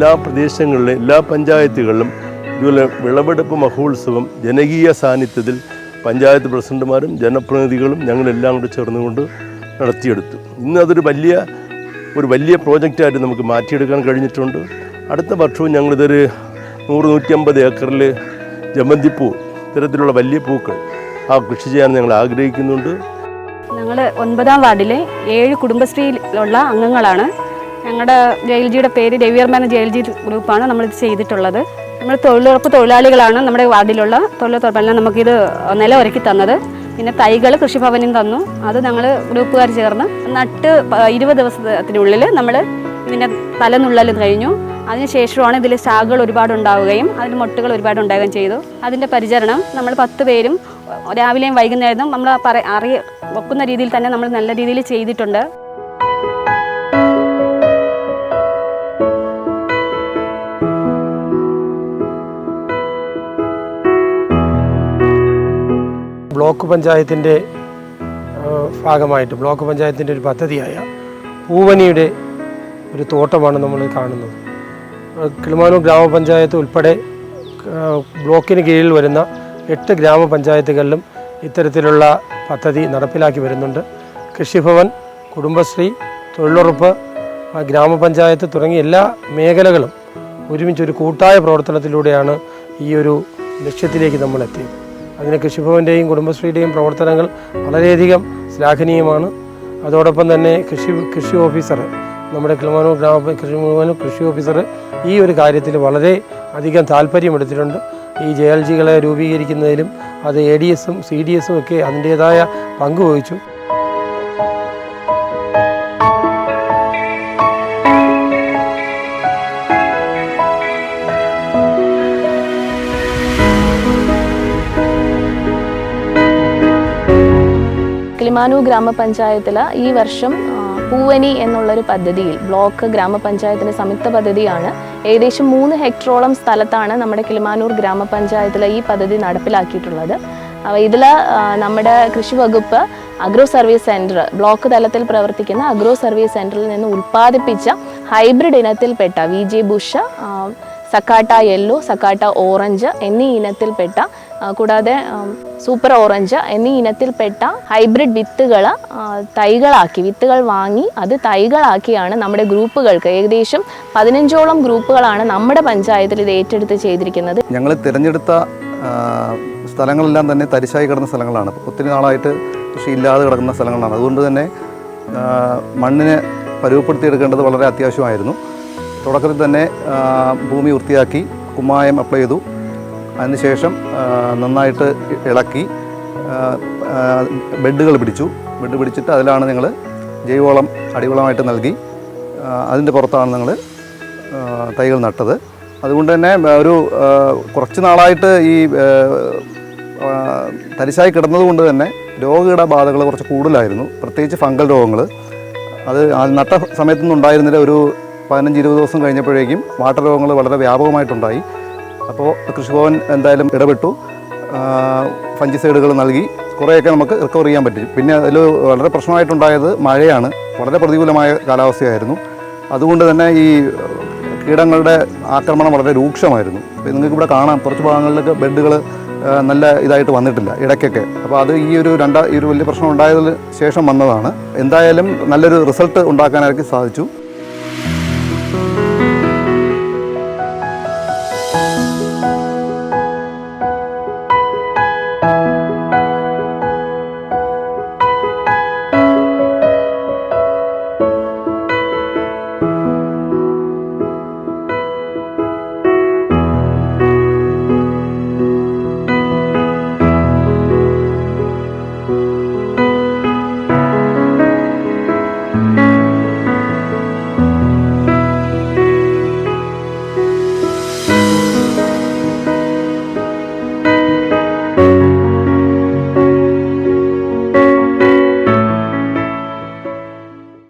എല്ലാ പ്രദേശങ്ങളിലും എല്ലാ പഞ്ചായത്തുകളിലും ഇതുപോലെ വിളവെടുപ്പ് മഹോത്സവം ജനകീയ സാന്നിധ്യത്തിൽ പഞ്ചായത്ത് പ്രസിഡന്റുമാരും ജനപ്രതിനിധികളും ഞങ്ങളെല്ലാം കൂടെ ചേർന്നുകൊണ്ട് നടത്തിയെടുത്തു. ഇന്ന് അതൊരു വലിയ ഒരു വലിയ പ്രോജക്റ്റായിട്ട് നമുക്ക് മാറ്റിയെടുക്കാൻ കഴിഞ്ഞിട്ടുണ്ട്. അടുത്ത വർഷവും ഞങ്ങളിതൊരു നൂറ് നൂറ്റമ്പത് ഏക്കറിൽ ജമന്തിപ്പൂ ഇത്തരത്തിലുള്ള വലിയ പൂക്കൾ ആ കൃഷി ചെയ്യാൻ ഞങ്ങൾ ആഗ്രഹിക്കുന്നുണ്ട്. ഞങ്ങൾ ഒൻപതാം വാർഡിലെ ഏഴ് കുടുംബശ്രീയിലുള്ള അംഗങ്ങളാണ്. ഞങ്ങളുടെ ജയിൽജിയുടെ പേര് രവിവർമ്മ ജി ഗ്രൂപ്പാണ് നമ്മളിത് ചെയ്തിട്ടുള്ളത്. നമ്മൾ തൊഴിലുറപ്പ് തൊഴിലാളികളാണ് നമ്മുടെ വാർഡിലുള്ള തൊഴിലുറപ്പെല്ലാം നമുക്കിത് നില ഒരുക്കി തന്നത്. പിന്നെ തൈകൾ കൃഷിഭവനിൽ നിന്ന് തന്നു. അത് ഞങ്ങൾ ഗ്രൂപ്പുകാർ ചേർന്ന് നട്ട് ഇരുപത് ദിവസത്തിനുള്ളിൽ നമ്മൾ ഇതിന്റെ തലനുള്ളൽ കഴിഞ്ഞു. അതിനുശേഷമാണ് ഇതിൽ ശാഖകൾ ഒരുപാട് ഉണ്ടാവുകയും അതിന്റെ മുട്ടുകൾ ഒരുപാട് ഉണ്ടാവുകയും ചെയ്തു. അതിന്റെ പരിചരണം നമ്മൾ പത്ത് പേരും രാവിലെയും വൈകുന്നേരവും നമ്മൾ പറ അറിയ ഒക്കുന്ന രീതിയിൽ തന്നെ നമ്മൾ നല്ല രീതിയിൽ ചെയ്തിട്ടുണ്ട്. ബ്ലോക്ക് പഞ്ചായത്തിന്റെ ഭാഗമായിട്ട് ബ്ലോക്ക് പഞ്ചായത്തിന്റെ ഒരു പദ്ധതിയായ പൂവനിയുടെ ഒരു തോട്ടമാണ് നമ്മൾ കാണുന്നത്. കിളിമാനൂർ ഗ്രാമപഞ്ചായത്ത് ഉൾപ്പെടെ ബ്ലോക്കിന് കീഴിൽ വരുന്ന എട്ട് ഗ്രാമപഞ്ചായത്തുകളിലും ഇത്തരത്തിലുള്ള പദ്ധതി നടപ്പിലാക്കി വരുന്നുണ്ട്. കൃഷിഭവൻ കുടുംബശ്രീ തൊഴിലുറപ്പ് ഗ്രാമപഞ്ചായത്ത് തുടങ്ങിയ എല്ലാ മേഖലകളും ഒരുമിച്ചൊരു കൂട്ടായ പ്രവർത്തനത്തിലൂടെയാണ് ഈ ഒരു ലക്ഷ്യത്തിലേക്ക് നമ്മൾ എത്തിയത്. അതിന് കൃഷിഭവന്റെയും കുടുംബശ്രീയുടെയും പ്രവർത്തനങ്ങൾ വളരെയധികം ശ്ലാഘനീയമാണ്. അതോടൊപ്പം തന്നെ കൃഷി കൃഷി ഓഫീസർ നമ്മുടെ കിളിമാനൂർ ഗ്രാമ കൃഷി മുഴുവനും കൃഷി ഓഫീസർ ഈ ഒരു കാര്യത്തിൽ വളരെ അധികം താല്പര്യമെടുത്തിട്ടുണ്ട് ഈ ജെ എൽ ജികളെ രൂപീകരിക്കുന്നതിലും അത് എ ഡി എസും സി ഡി എസും ഒക്കെ അതിന്റേതായ പങ്ക് വഹിച്ചു. കിളിമാനൂർ ഗ്രാമപഞ്ചായത്തിൽ ഈ വർഷം പൂവനി എന്നുള്ളൊരു പദ്ധതിയിൽ ബ്ലോക്ക് ഗ്രാമപഞ്ചായത്തിന്റെ സംയുക്ത പദ്ധതിയാണ്. ഏകദേശം മൂന്ന് ഹെക്ടറോളം സ്ഥലത്താണ് നമ്മുടെ കിളിമാനൂർ ഗ്രാമപഞ്ചായത്തിൽ ഈ പദ്ധതി നടപ്പിലാക്കിയിട്ടുള്ളത്. ഇതിൽ നമ്മുടെ കൃഷി വകുപ്പ് അഗ്രോ സർവീസ് സെന്റർ ബ്ലോക്ക് തലത്തിൽ പ്രവർത്തിക്കുന്ന അഗ്രോ സർവീസ് സെന്ററിൽ നിന്ന് ഉൽപ്പാദിപ്പിച്ച ഹൈബ്രിഡ് ഇനത്തിൽപ്പെട്ട വി ജെ ബുഷ സക്കാട്ട യെല്ലോ സക്കാട്ട ഓറഞ്ച് എന്നീ ഇനത്തിൽപ്പെട്ട കൂടാതെ സൂപ്പർ ഓറഞ്ച് എന്നീ ഇനത്തിൽപ്പെട്ട ഹൈബ്രിഡ് വിത്തുകൾ തൈകളാക്കി വിത്തുകൾ വാങ്ങി അത് തൈകളാക്കിയാണ് നമ്മുടെ ഗ്രൂപ്പുകൾക്ക്. ഏകദേശം പതിനഞ്ചോളം ഗ്രൂപ്പുകളാണ് നമ്മുടെ പഞ്ചായത്തിൽ ഇത് ഏറ്റെടുത്ത് ചെയ്തിരിക്കുന്നത്. ഞങ്ങൾ തിരഞ്ഞെടുത്ത സ്ഥലങ്ങളെല്ലാം തന്നെ തരിശായി കിടന്ന സ്ഥലങ്ങളാണ്. ഒത്തിരി നാളായിട്ട് കൃഷി ഇല്ലാതെ കിടക്കുന്ന സ്ഥലങ്ങളാണ്. അതുകൊണ്ട് തന്നെ മണ്ണിനെ മണ്ണിനെ പരുവപ്പെടുത്തിയെടുക്കേണ്ടത് വളരെ അത്യാവശ്യമായിരുന്നു. തുടക്കത്തിൽ തന്നെ ഭൂമി വൃത്തിയാക്കി കുമ്മായം അപ്ലൈ ചെയ്തു. അതിനുശേഷം നന്നായിട്ട് ഇളക്കി ബെഡുകൾ പിടിച്ചു. ബെഡ് പിടിച്ചിട്ട് അതിലാണ് ഞങ്ങൾ ജൈവവളം അടിവളമായിട്ട് നൽകി അതിന്റെ പുറത്താണ് ഞങ്ങൾ തൈകൾ നട്ടത്. അതുകൊണ്ട് തന്നെ ഒരു കുറച്ച് നാളായിട്ട് ഈ തരിശായി കിടന്നത് കൊണ്ട് തന്നെ ബാധകൾ കുറച്ച് കൂടുതലായിരുന്നു. പ്രത്യേകിച്ച് ഫംഗൽ രോഗങ്ങൾ അത് നട്ട സമയത്തൊന്നും ഉണ്ടായിരുന്നില്ല. ഒരു പതിനഞ്ച് ഇരുപത് ദിവസം കഴിഞ്ഞപ്പോഴേക്കും വാട്ടർ രോഗങ്ങൾ വളരെ വ്യാപകമായിട്ടുണ്ടായി. അപ്പോൾ കൃഷിഭവൻ എന്തായാലും ഇടപെട്ടു. ഫഞ്ചിസൈഡുകൾ നൽകി കുറേയൊക്കെ നമുക്ക് റിക്കവർ ചെയ്യാൻ പറ്റി. പിന്നെ അതിൽ വളരെ പ്രശ്നമായിട്ടുണ്ടായത് മഴയാണ്. വളരെ പ്രതികൂലമായ കാലാവസ്ഥയായിരുന്നു. അതുകൊണ്ട് തന്നെ ഈ കീടങ്ങളുടെ ആക്രമണം വളരെ രൂക്ഷമായിരുന്നു. നിങ്ങൾക്ക് ഇവിടെ കാണാം. കുറച്ച് ഭാഗങ്ങളിലൊക്കെ ബെഡുകൾ നല്ല ഇതായിട്ട് വന്നിട്ടില്ല ഇടയ്ക്കൊക്കെ. അപ്പോൾ അത് ഈ ഒരു രണ്ടാ ഈ ഒരു വലിയ പ്രശ്നം ഉണ്ടായതിന് ശേഷം വന്നതാണ്. എന്തായാലും നല്ലൊരു റിസൾട്ട് ഉണ്ടാക്കാനായിട്ട് സാധിച്ചു.